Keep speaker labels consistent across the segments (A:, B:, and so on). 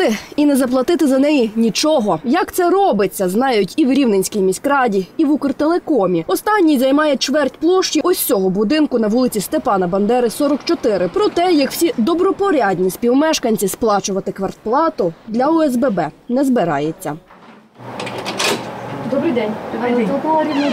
A: І і не заплатити за неї нічого. Як це робиться, знають і в Рівненській міськраді, і в Укртелекомі. Останній займає чверть площі ось цього будинку на вулиці Степана Бандери, 44. Про те, як всі добропорядні співмешканці сплачувати квартплату для ОСББ не збирається. Добрий день. Телеканал рівний день.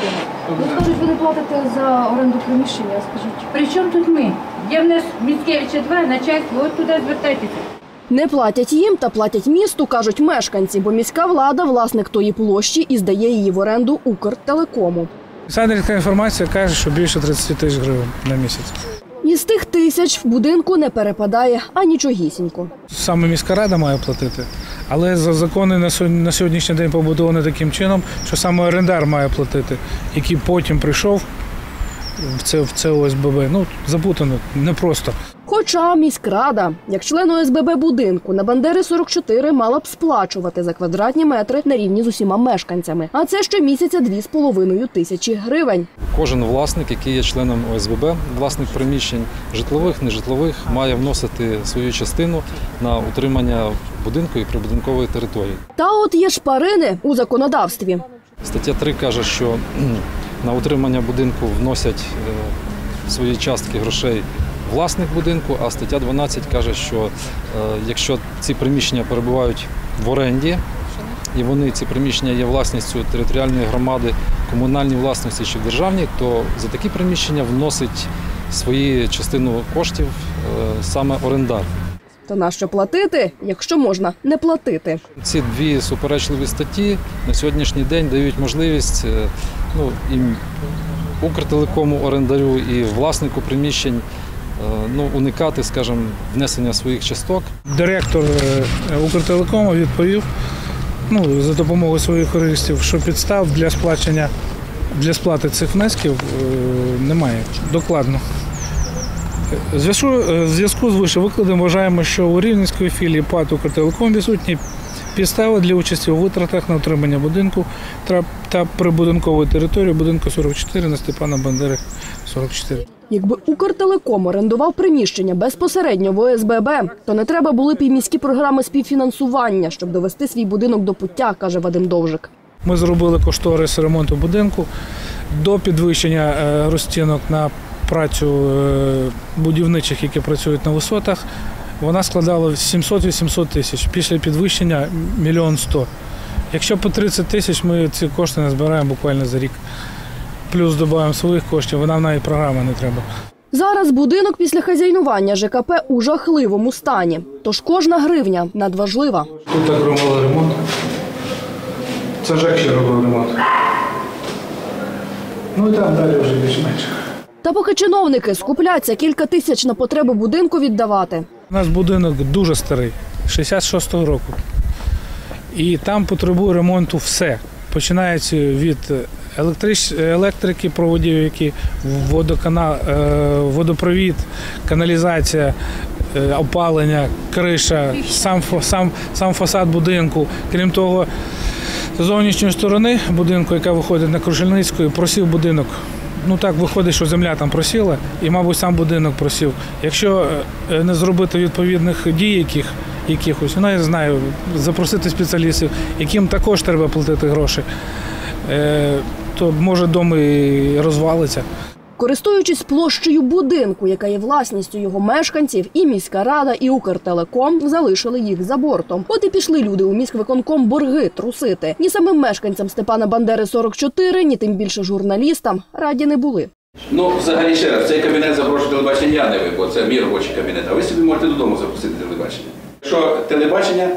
A: Ви кажуть, ви не платите за оренду приміщення, скажіть.
B: При чому тут ми? Є в нас Міцкевича 2, начальство, от туди звертайтеся.
A: Не платять їм та платять місту, кажуть мешканці, бо міська влада власник тої площі і здає її в оренду Укртелекому.
C: Сандрівська інформація каже, що більше 30 тисяч гривень на місяць.
A: Із тих тисяч в будинку не перепадає анічогісінько.
C: Саме міська рада має платити, але за закони на сьогодні- на сьогоднішній день побудовані таким чином, що саме орендар має платити, який потім прийшов в це, в це ОСББ. Ну, запутано, непросто.
A: Хоча міськрада, як член ОСББ будинку на Бандери 44 мала б сплачувати за квадратні метри на рівні з усіма мешканцями. А це щомісяця 2,5 тисячі гривень.
D: Кожен власник, який є членом ОСББ, власник приміщень житлових, нежитлових, має вносити свою частину на утримання будинку і прибудинкової території.
A: Та от є шпарини у законодавстві.
D: Стаття 3 каже, що на утримання будинку вносять е, свої частки грошей власник будинку, а стаття 12 каже, що е, якщо ці приміщення перебувають в оренді, і вони ці приміщення є власністю територіальної громади, комунальній власності чи державній, то за такі приміщення вносить свою частину коштів е, саме орендар.
A: Та на що платити, якщо можна не платити?
D: Ці дві суперечливі статті на сьогоднішній день дають можливість е, ну, і Укртелекому орендарю, і власнику приміщень ну, уникати, скажімо, внесення своїх часток.
C: Директор е, Укртелекому відповів ну, за допомогою своїх юристів, що підстав для сплачення для сплати цих внесків е, немає. Докладно. В зв'язку, е, з вищевикладом вважаємо, що у Рівненської філії ПАТ «Укртелеком» відсутні підстави для участі у витратах на утримання будинку та прибудинкової території будинку 44 на Степана Бандери 44.
A: Якби Укртелеком орендував приміщення безпосередньо в ОСББ, то не треба були б і міські програми співфінансування, щоб довести свій будинок до пуття, каже Вадим Довжик.
C: Ми зробили кошторис ремонту будинку до підвищення е, розцінок на працю е, будівничих, які працюють на висотах. Вона складала 700-800 тисяч. Після підвищення мільйон сто. Якщо по 30 тисяч, ми ці кошти не збираємо буквально за рік. Плюс додаємо своїх коштів, вона навіть програми не треба.
A: Зараз будинок після хазяйнування ЖКП у жахливому стані. Тож кожна гривня надважлива.
C: Тут так робили ремонт. Це Жек ще робив ремонт. Ну і там далі вже більш-менш.
A: Та поки чиновники скупляться кілька тисяч на потреби будинку віддавати.
C: У нас будинок дуже старий, 66-го року. І там потребує ремонту все. Починається від електрич... електрики, проводів, які водокана... е, водопровід, каналізація, е, опалення, криша, сам, сам, сам фасад будинку. Крім того, з зовнішньої сторони будинку, яка виходить на Крушельницьку, просів будинок. Ну так виходить, що земля там просіла, і, мабуть, сам будинок просів. Якщо е, не зробити відповідних дій, яких, якихось, ну я знаю, запросити спеціалістів, яким також треба платити гроші, то може дом і розвалиться.
A: Користуючись площею будинку, яка є власністю його мешканців, і міська рада, і Укртелеком залишили їх за бортом. От і пішли люди у міськвиконком борги трусити. Ні самим мешканцям Степана Бандери 44, ні тим більше журналістам раді не були.
E: Ну, взагалі ще раз, цей кабінет запрошує телебачення я не ви, бо це мій робочий кабінет, а ви собі можете додому запустити телебачення. Якщо телебачення,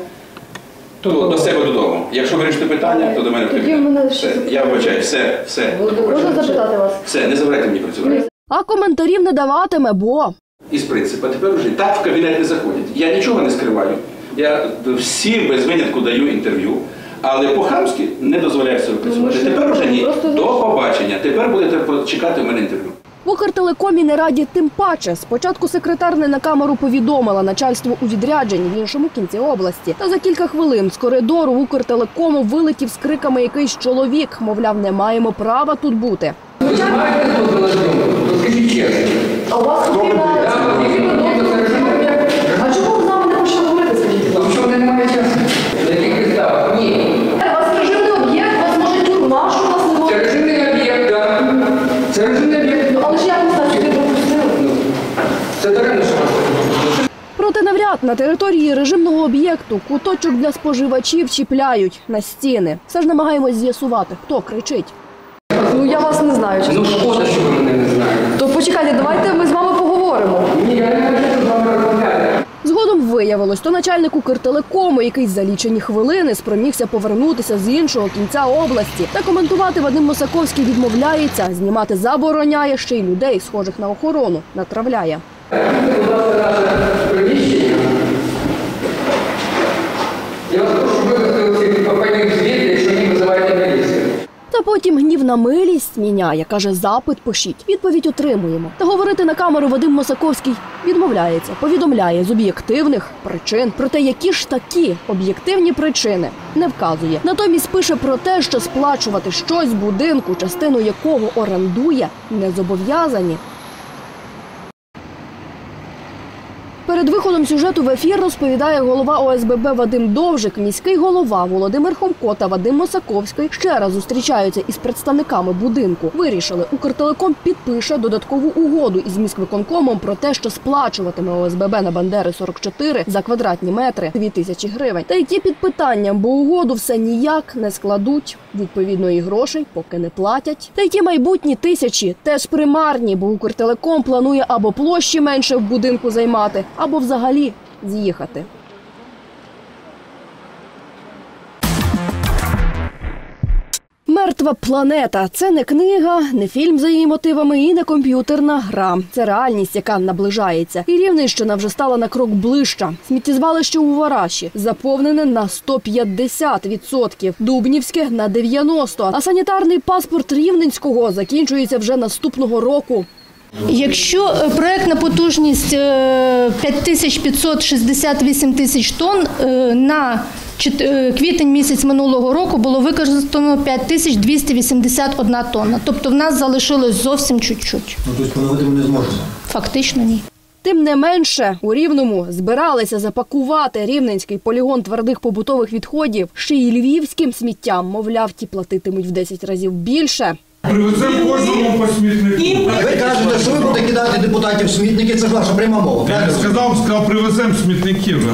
E: то до себе додому. Якщо вирішити питання, то до мене в
A: Тоді в мене
E: Все, я вибачаю, все, все.
A: Можна запитати вас?
E: Все, не забирайте мені працювати.
A: А коментарів не даватиме, бо
E: Із принципу, тепер вже так в кабінет не заходять. Я нічого не скриваю. Я всім без винятку даю інтерв'ю, але по-хамськи не дозволяю себе працювати. Тепер вже ні. До побачення. Тепер будете чекати в мене інтерв'ю.
A: В Укртелекомі не раді тим паче. Спочатку секретар не на камеру повідомила начальство у відрядженні в іншому кінці області. Та за кілька хвилин з коридору в Укртелекому вилетів з криками якийсь чоловік. Мовляв, не маємо права тут бути.
F: Ви знаєте, хто залишив? Скажіть чесно.
A: А у вас На території режимного об'єкту куточок для споживачів чіпляють на стіни. Все ж намагаємось з'ясувати, хто кричить.
G: Ну я вас не знаю. чесно.
F: Ну шкода, що ви мене не знаєте.
G: То почекайте, давайте ми з вами поговоримо.
F: Ні, я не хочу з вами розмовляти.
A: Згодом виявилось, то начальник Укртелекому, який за лічені хвилини спромігся повернутися з іншого кінця області. Та коментувати Вадим Мосаковський відмовляється, знімати забороняє ще й людей, схожих на охорону, натравляє.
F: Будь.
A: Та потім гнівна милість міняє, каже, запит пишіть. Відповідь отримуємо. Та говорити на камеру Вадим Мосаковський відмовляється, повідомляє з об'єктивних причин. Проте які ж такі об'єктивні причини не вказує. Натомість пише про те, що сплачувати щось будинку, частину якого орендує, не зобов'язані. Перед виходом сюжету в ефір розповідає голова ОСББ Вадим Довжик, міський голова Володимир Хомко та Вадим Мосаковський ще раз зустрічаються із представниками будинку. Вирішили, Укртелеком підпише додаткову угоду із міськвиконкомом про те, що сплачуватиме ОСББ на Бандери 44 за квадратні метри 2 тисячі гривень. Та ті під питанням, бо угоду все ніяк не складуть. Відповідно, і грошей поки не платять. Та ті майбутні тисячі теж примарні, бо Укртелеком планує або площі менше в будинку займати, або взагалі з'їхати. Мертва планета це не книга, не фільм за її мотивами і не комп'ютерна гра. Це реальність, яка наближається. І Рівненщина вже стала на крок ближча. Сміттєзвалище у Вараші заповнене на 150%, Дубнівське на 90%. А санітарний паспорт Рівненського закінчується вже наступного року.
H: Якщо е, проектна потужність е, 5568 тисяч тонн, е, на е, квітень місяць минулого року було використано 5281 тонна. Тобто в нас залишилось зовсім чуть-чуть.
I: Ну, тобто поновити ми не зможемо.
H: Фактично ні.
A: Тим не менше, у Рівному збиралися запакувати рівненський полігон твердих побутових відходів ще й львівським сміттям. Мовляв, ті платитимуть в 10 разів більше.
J: Привеземо кожному по смітнику.
I: Ви кажете, що ви будете кидати депутатів в смітники, це ж ваша пряма мова.
J: Я не
I: правильно?
J: сказав, сказав, привеземо смітників.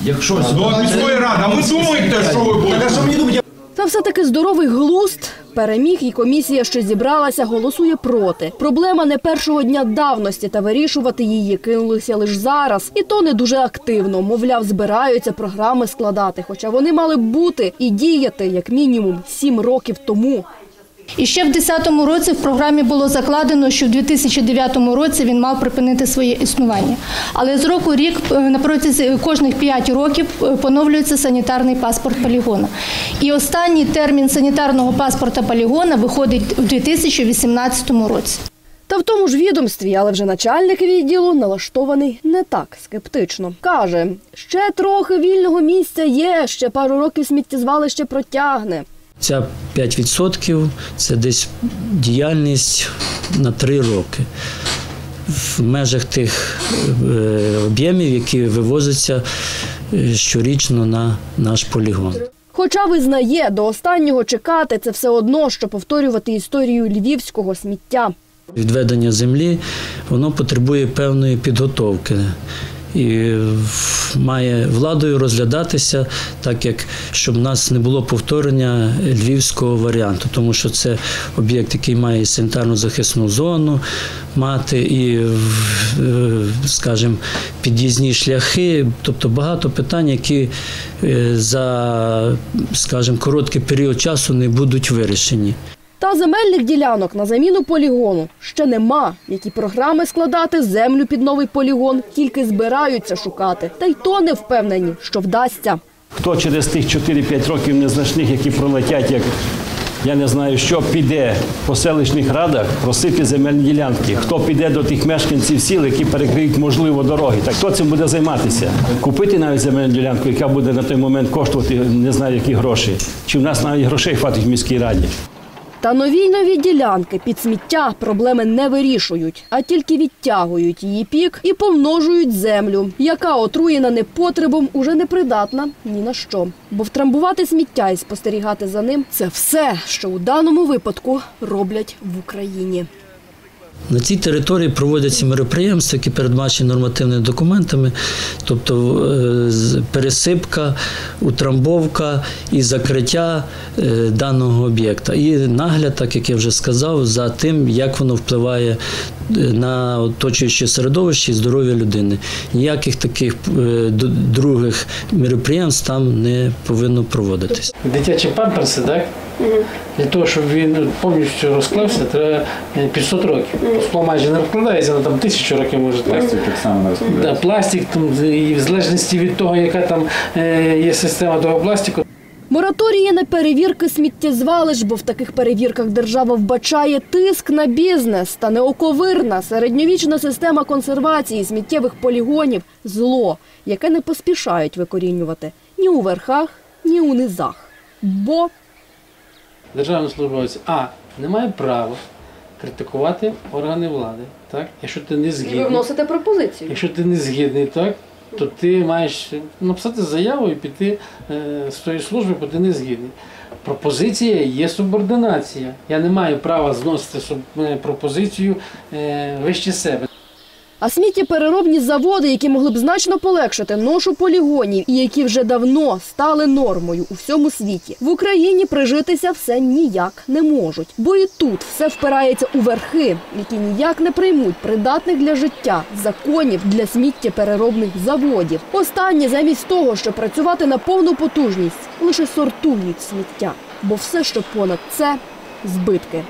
I: Якщо
J: До міської ради. А ви думаєте, що ви
I: Так а
J: будете?
I: що мені думати?
A: Та все-таки здоровий глузд переміг, і комісія, що зібралася, голосує проти. Проблема не першого дня давності, та вирішувати її кинулися лише зараз. І то не дуже активно. Мовляв, збираються програми складати. Хоча вони мали б бути і діяти як мінімум сім років тому.
H: І ще в 2010 році в програмі було закладено, що в 2009 році він мав припинити своє існування. Але з року рік е, на протязі кожних 5 років е, поновлюється санітарний паспорт полігона. І останній термін санітарного паспорта полігона виходить у 2018 році.
A: Та в тому ж відомстві, але вже начальник відділу налаштований не так скептично. Каже, ще трохи вільного місця є, ще пару років сміттєзвалище протягне.
K: Ця 5% це десь діяльність на 3 роки в межах тих е, об'ємів, які вивозяться е, щорічно на наш полігон.
A: Хоча визнає, до останнього чекати це все одно, що повторювати історію львівського сміття.
K: Відведення землі воно потребує певної підготовки. І має владою розглядатися так, як щоб в нас не було повторення львівського варіанту, тому що це об'єкт, який має санітарну захисну зону, мати і, е, скажімо, під'їзні шляхи, тобто багато питань, які е, за, скажімо, короткий період часу не будуть вирішені.
A: Та земельних ділянок на заміну полігону ще нема. Які програми складати землю під новий полігон, тільки збираються шукати. Та й то не впевнені, що вдасться.
L: Хто через тих 4-5 років незначних, які пролетять, як я не знаю, що піде по селищних радах просити земельні ділянки, хто піде до тих мешканців сіл, які перекриють можливо дороги. Так хто цим буде займатися? Купити навіть земельну ділянку, яка буде на той момент коштувати не знаю які гроші. Чи в нас навіть грошей хватить в міській раді?
A: Та нові й нові ділянки під сміття проблеми не вирішують, а тільки відтягують її пік і помножують землю, яка отруєна непотребом уже не придатна ні на що. Бо втрамбувати сміття і спостерігати за ним це все, що у даному випадку роблять в Україні.
K: На цій території проводяться мероприємства, які передбачені нормативними документами, тобто е, пересипка, утрамбовка і закриття е, даного об'єкта. І нагляд, так як я вже сказав, за тим, як воно впливає на оточуюче середовище і здоров'я людини. Ніяких таких е, других мероприємств там не повинно проводитись.
M: Дитячі памперси, так? Для того, щоб він повністю розклався, треба е, 500 років. Скло майже не розкладається, але там тисячу років може Пластик так само не Да, пластик, там, і в залежності від того, яка там е, є система того пластику,
A: Мораторії на перевірки сміттєзвалищ, бо в таких перевірках держава вбачає тиск на бізнес та неоковирна середньовічна система консервації сміттєвих полігонів зло, яке не поспішають викорінювати ні у верхах, ні у низах. Бо
M: державний службовець А не має права критикувати органи влади, так? Якщо ти не згідний.
A: ви вносите пропозицію.
M: Якщо ти не згідний, так, то ти маєш написати заяву і піти е, з тої служби, бо ти не згідний. Пропозиція є субординація. Я не маю права зносити е, пропозицію е, вище себе.
A: А сміттєпереробні заводи, які могли б значно полегшити ношу полігонів і які вже давно стали нормою у всьому світі, в Україні прижитися все ніяк не можуть. Бо і тут все впирається у верхи, які ніяк не приймуть придатних для життя законів для сміттєпереробних заводів. Останні замість того, щоб працювати на повну потужність, лише сортують сміття. Бо все, що понад це збитки.